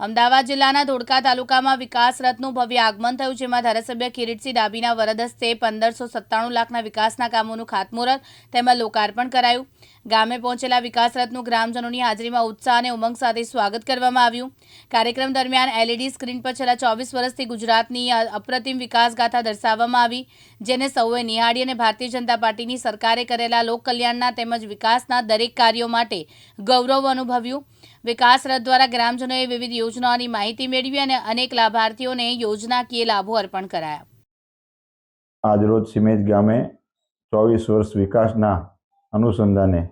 અમદાવાદ જિલ્લાના ધોળકા તાલુકામાં વિકાસ રથનું ભવ્ય આગમન થયું, જેમાં ધારાસભ્ય કિરીટસિંહ ડાબીના વરદ હસ્તે પંદરસો સત્તાણું લાખના વિકાસના કામોનું ખાતમુહૂર્ત તેમજ લોકાર્પણ કરાયું. ગામે પહોંચેલા વિકાસ રથનું ગ્રામજનોની હાજરીમાં ઉત્સાહ અને ઉમંગ સાથે સ્વાગત કરવામાં આવ્યું. કાર્યક્રમ દરમિયાન એલઈડી સ્ક્રીન પર છેલ્લા ચોવીસ વર્ષથી ગુજરાતની અપ્રતિમ વિકાસગાથા દર્શાવવામાં આવી, જેને સૌએ નિહાળી અને ભારતીય જનતા પાર્ટીની સરકારે કરેલા લોકકલ્યાણના તેમજ વિકાસના દરેક કાર્યો માટે ગૌરવ અનુભવ્યું. વિકાસ રથ દ્વારા ગ્રામજનોએ વિવિધ યોજનાઓની માહિતી મેળવી અને અનેક લાભાર્થીઓને યોજનાકીય લાભો અર્પણ કરાયા. આજરોજ સિમેજ ગામે ચોવીસ વર્ષ વિકાસના અનુસંધાને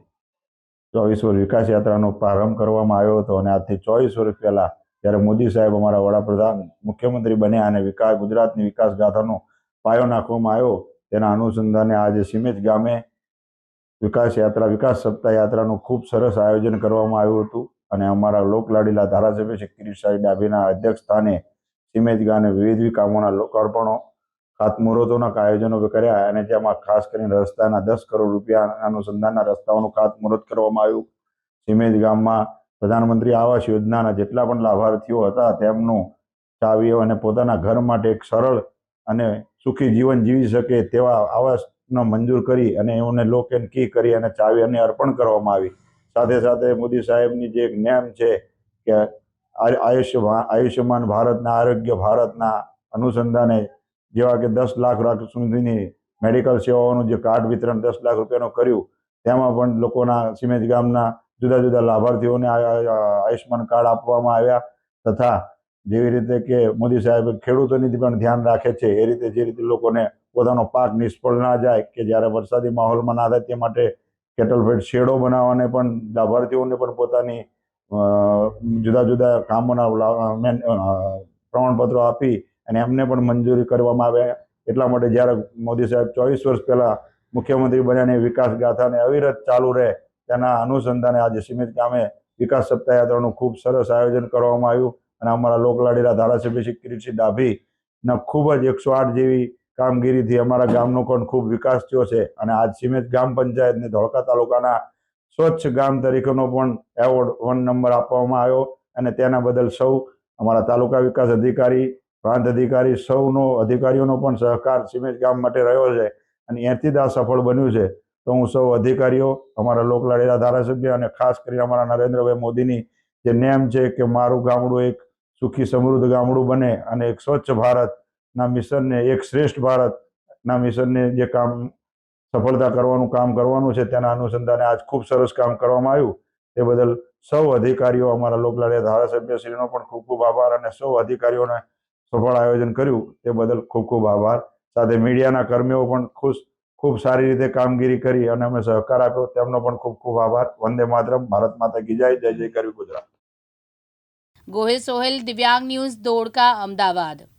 ચોવીસ વર્ષ વિકાસ યાત્રાનો પ્રારંભ કરવામાં આવ્યો હતો અને આજથી ચોવીસ વર્ષ પહેલાં જ્યારે મોદી સાહેબ અમારા વડાપ્રધાન, મુખ્યમંત્રી બન્યા અને વિકાસ, ગુજરાતની વિકાસ ગાથાનો પાયો નાખવામાં આવ્યો, તેના અનુસંધાને આજે સિમેજ ગામે વિકાસ યાત્રા, વિકાસ સપ્તાહ યાત્રાનું ખૂબ સરસ આયોજન કરવામાં આવ્યું હતું. અને અમારા લોકલાડીલા ધારાસભ્ય શ્રી કિરીટભાઈ ડાભીના અધ્યક્ષ સ્થાને સિમેજ ગામે વિવિધ કામોના લોકાર્પણો, ખાતમુહૂર્તોના આયોજનો કર્યા અને જેમાં ખાસ કરીને રસ્તાના દસ કરોડ રૂપિયા અનુસંધાનના રસ્તાઓનું ખાતમુહૂર્ત કરવામાં આવ્યું. સિમેજ ગામમાં પ્રધાનમંત્રી આવાસ યોજનાના જેટલા પણ લાભાર્થીઓ હતા તેમનું ચાવીઓ અને પોતાના ઘર માટે એક સરળ અને સુખી જીવન જીવી શકે તેવા આવાસનો મંજૂર કરી અને એમને લોક એન્ડ કી કરી અને ચાવી અને અર્પણ કરવામાં આવી. સાથે સાથે મોદી સાહેબની જે એક નેમ છે કે આયુષ્યમાન આયુષ્યમાન ભારતના, આરોગ્ય ભારતના અનુસંધાને જેવા કે દસ લાખ સુધીની મેડિકલ સેવાઓનું જે કાર્ડ વિતરણ દસ લાખ રૂપિયાનું કર્યું, તેમાં પણ લોકોના સિમેજ ગામના જુદા જુદા લાભાર્થીઓને આયુષ્યમાન કાર્ડ આપવામાં આવ્યા તથા જેવી રીતે કે મોદી સાહેબ ખેડૂતોની પણ ધ્યાન રાખે છે, એ રીતે જે રીતે લોકોને પોતાનો પાક નિષ્ફળ ના જાય કે જ્યારે વરસાદી માહોલમાં ના થાય તે માટે કેટલફેડ શેડો બનાવવાને પણ લાભાર્થીઓને પણ પોતાની જુદા જુદા કામોના પ્રમાણપત્રો આપી અને એમને પણ મંજૂરી કરવામાં આવે. એટલા માટે જ્યારે મોદી સાહેબ ચોવીસ વર્ષ પહેલાં મુખ્યમંત્રી બન્યાની વિકાસ ગાથાને અવિરત ચાલુ રહે, તેના અનુસંધાને આજે સીમિત ગામે વિકાસ સપ્તાહ યાત્રાનું ખૂબ સરસ આયોજન કરવામાં આવ્યું. અને અમારા લોકલાડીલા ધારાસભ્ય શ્રી કિરીટસિંહ ડાભીના ખૂબ જ એકસો આઠ જેવી કામગીરીથી અમારા ગામનો પણ ખૂબ વિકાસ થયો છે અને આજ સિમેજ ગ્રામ પંચાયતને ધોળકા તાલુકાના સ્વચ્છ ગામ તરીકેનો પણ એવોર્ડ વન નંબર આપવામાં આવ્યો અને તેના બદલ સૌ અમારા તાલુકા વિકાસ અધિકારી, પ્રાંત અધિકારી સૌનો, અધિકારીઓનો પણ સહકાર સિમેજ ગામ માટે રહ્યો છે અને એથી જ આ સફળ બન્યું છે. તો હું સૌ અધિકારીઓ, અમારા લોકલાડેલા ધારાસભ્ય અને ખાસ કરીને અમારા નરેન્દ્રભાઈ મોદીની જે નેમ છે કે મારું ગામડું એક સુખી સમૃદ્ધ ગામડું બને અને એક સ્વચ્છ ભારતના મિશનને એક શ્રેષ્ઠ ભારતના મિશનને જે કામ સફળતા કરવાનું કામ કરવાનું છે તેના અનુસંધાને આજ ખૂબ સરસ કામ કરવામાં આવ્યું. તે બદલ સૌ અધિકારીઓ અમારા લોકલાડિયા ધારાસભ્યશ્રીનો પણ ખૂબ ખૂબ આભાર અને સૌ અધિકારીઓને સફળ આયોજન કર્યું. તે બદલ ખૂબ ખૂબ આભાર. સાથે મીડિયાના કર્મીઓ પણ ખુશ, ખૂબ સારી રીતે કામગીરી કરી અને અમે સહકાર આપ્યો. તેમનો પણ ખૂબ ખૂબ આભાર. વંદે માતરમ. ભારત માતા કી જય. જય જય કરવી ગુજરાત. ગોહિલ સોહેલ, દિવ્યાંગ ન્યૂઝ, દોડકા, અમદાવાદ.